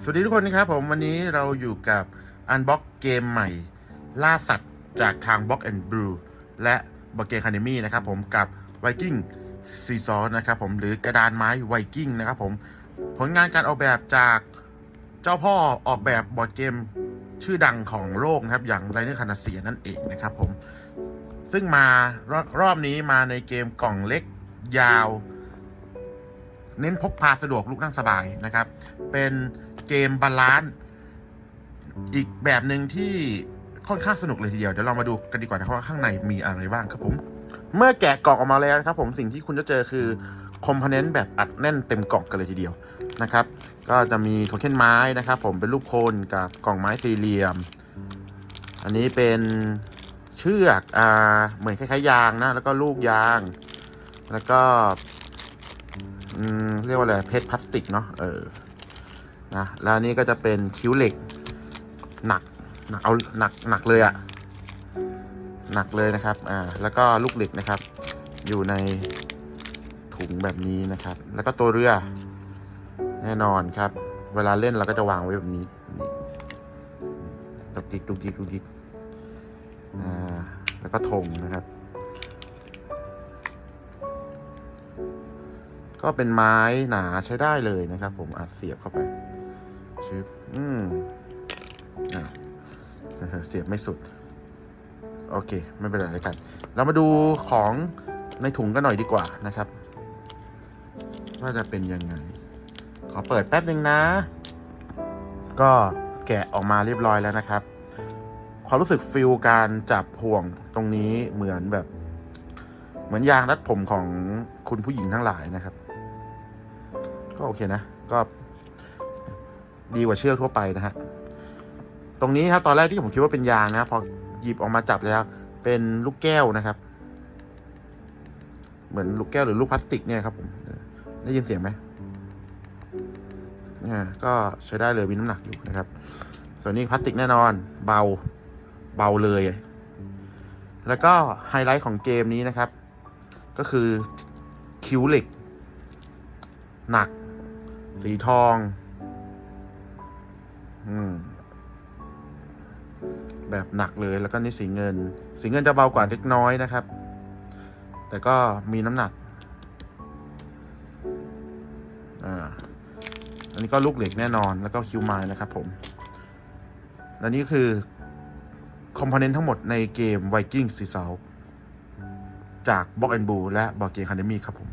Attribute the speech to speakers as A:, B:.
A: สวัสดีทุกคนนะครับผมวันนี้เราอยู่กับ Unbox เกมใหม่ ล่าสัตว์จากทาง Box and Brew และ b o g a m Academy นะครับผมกับ Viking s e a s a w นะครับผมหรือกระดานไม้ไวกิ้งนะครับผมผลงานการออกแบบจากเจ้าพ่อออกแบบบอร์ดเกมชื่อดังของโลกนะครับ อย่างไรเนอร์คานาเซียนั่นเองนะครับผมซึ่งมารรอบนี้มาในเกมกล่องเล็กยาว เน้นพกพาสะดวกลูกนั่งสบายนะครับ เป็นเกมบาลานซ์อีกแบบหนึ่งที่ค่อนข้างสนุกเลยทีเดียว เดี๋ยวเรามาดูกันดีกว่านะครับว่าข้างในมีอะไรบ้างครับผม เมื่อแกะกล่องออกมาแล้วนะครับ ผมสิ่งที่คุณจะเจอคือคอมโพเนนต์แบบอัดแน่นเต็มกล่องกันเลยทีเดียวนะครับ ก็จะมีโทเค็นไม้นะครับ ผมเป็นรูปโคนกับกล่องไม้สี่เหลี่ยม อันนี้เป็นเชือกอ่าเหมือนคล้ายๆยางนะ แล้วก็ลูกยาง แล้วก็ เรียกว่าอะไรเพชรพลาสติกเนาะเออนะแล้วนี่ก็จะเป็นคิ้วเหล็ก หนักหนักเอาหนักหนักเลยอะหนักเลยนะครับอ่าแล้วก็ลูกเหล็กนะครับ อยู่ในถุงแบบนี้นะครับ แล้วก็ตัวเรือแน่นอนครับ เวลาเล่นเราก็จะวางไว้แบบนี้นี่ตุกดิกตุกดิกตุกดิกอ่าแล้วก็ธงนะครับ ก็เป็นไม้หนาใช้ได้เลยนะครับ ผมอาจเสียบเข้าไปชึบอืมอะเสียบไม่สุด โอเค ไม่เป็นไรกัน เรามาดูของในถุงกันหน่อยดีกว่านะครับ ว่าจะเป็นยังไง ขอเปิดแป๊บหนึ่งนะ ก็แกะออกมาเรียบร้อยแล้วนะครับ ความรู้สึกฟิลการจับห่วงตรงนี้เหมือนแบบ เหมือนยางรัดผมของคุณผู้หญิงทั้งหลายนะครับ ก็โอเคนะ ก็ดีกว่าเชือกทั่วไปนะฮะ ตรงนี้ครับตอนแรกที่ผมคิดว่าเป็นยางนะ พอหยิบออกมาจับแล้ว เป็นลูกแก้วนะครับ เหมือนลูกแก้วหรือลูกพลาสติกเนี่ยครับผมได้ยินเสียงไหมอ่าก็ใช้ได้เลยมีน้ำหนักอยู่นะครับส่วนนี้พลาสติกแน่นอน เบาเบาเลย แล้วก็ไฮไลท์ของเกมนี้นะครับ ก็คือคิ้วเหล็ก หนัก สีทอง อืม แบบหนักเลยแล้วก็นี่สีเงิน สีเงินจะเบากว่าเล็กน้อยนะครับ แต่ก็มีน้ำหนัก อ่า อันนี้ก็ลูกเหล็กแน่นอนแล้วก็คิวไม้นะครับผม และนี่คือคอมโพเนนต์ทั้งหมดในเกม Viking s e a s a l จาก b o x and Blue และ b o g a m Academy ครับผม